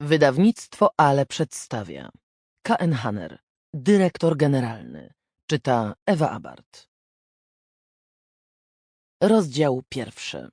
Wydawnictwo Ale przedstawia. K.N. Hanner, dyrektor generalny. Czyta Ewa Abart. Rozdział pierwszy.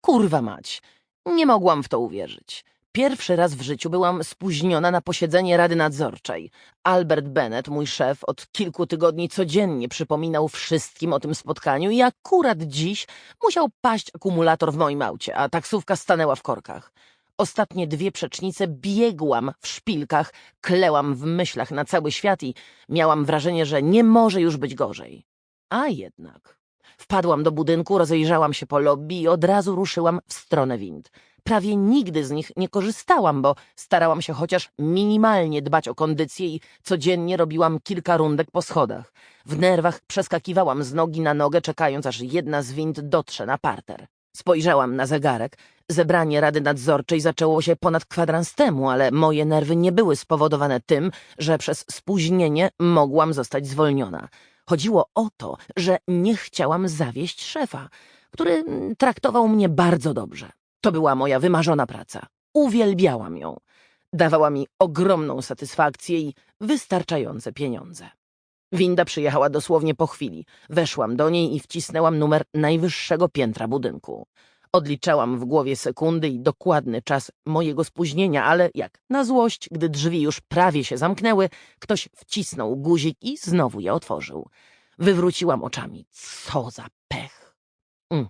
Kurwa mać, nie mogłam w to uwierzyć. Pierwszy raz w życiu byłam spóźniona na posiedzenie Rady Nadzorczej. Albert Bennett, mój szef, od kilku tygodni codziennie przypominał wszystkim o tym spotkaniu i akurat dziś musiał paść akumulator w moim aucie, a taksówka stanęła w korkach. Ostatnie dwie przecznice biegłam w szpilkach, klełam w myślach na cały świat i miałam wrażenie, że nie może już być gorzej. A jednak. Wpadłam do budynku, rozejrzałam się po lobby i od razu ruszyłam w stronę wind. Prawie nigdy z nich nie korzystałam, bo starałam się chociaż minimalnie dbać o kondycję i codziennie robiłam kilka rundek po schodach. W nerwach przeskakiwałam z nogi na nogę, czekając aż jedna z wind dotrze na parter. Spojrzałam na zegarek. Zebranie Rady Nadzorczej zaczęło się ponad kwadrans temu, ale moje nerwy nie były spowodowane tym, że przez spóźnienie mogłam zostać zwolniona. Chodziło o to, że nie chciałam zawieść szefa, który traktował mnie bardzo dobrze. To była moja wymarzona praca. Uwielbiałam ją. Dawała mi ogromną satysfakcję i wystarczające pieniądze. Winda przyjechała dosłownie po chwili. Weszłam do niej i wcisnęłam numer najwyższego piętra budynku. Odliczałam w głowie sekundy i dokładny czas mojego spóźnienia, ale jak na złość, gdy drzwi już prawie się zamknęły, ktoś wcisnął guzik i znowu je otworzył. Wywróciłam oczami. Co za pech. Mm.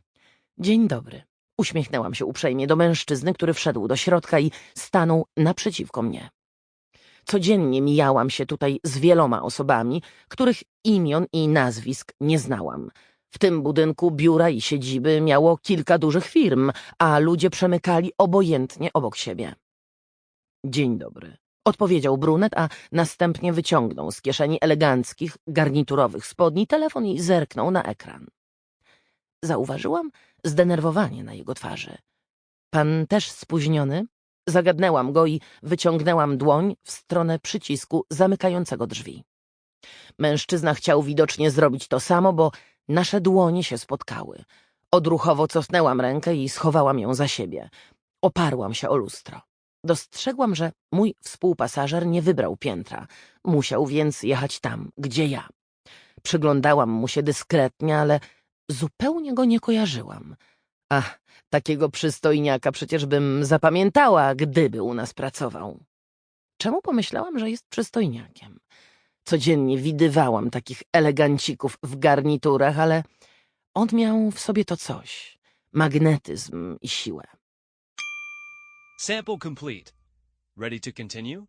Dzień dobry. Uśmiechnęłam się uprzejmie do mężczyzny, który wszedł do środka i stanął naprzeciwko mnie. Codziennie mijałam się tutaj z wieloma osobami, których imion i nazwisk nie znałam. W tym budynku biura i siedziby miało kilka dużych firm, a ludzie przemykali obojętnie obok siebie. Dzień dobry. Odpowiedział brunet, a następnie wyciągnął z kieszeni eleganckich, garniturowych spodni telefon i zerknął na ekran. Zauważyłam zdenerwowanie na jego twarzy. Pan też spóźniony? Zagadnęłam go i wyciągnęłam dłoń w stronę przycisku zamykającego drzwi. Mężczyzna chciał widocznie zrobić to samo, bo nasze dłonie się spotkały. Odruchowo cofnęłam rękę i schowałam ją za siebie. Oparłam się o lustro. Dostrzegłam, że mój współpasażer nie wybrał piętra. Musiał więc jechać tam, gdzie ja. Przyglądałam mu się dyskretnie, ale zupełnie go nie kojarzyłam. Ach, takiego przystojniaka przecież bym zapamiętała, gdyby u nas pracował. Czemu pomyślałam, że jest przystojniakiem? Codziennie widywałam takich elegancików w garniturach, ale on miał w sobie to coś. Magnetyzm i siłę. Sample complete. Ready to continue?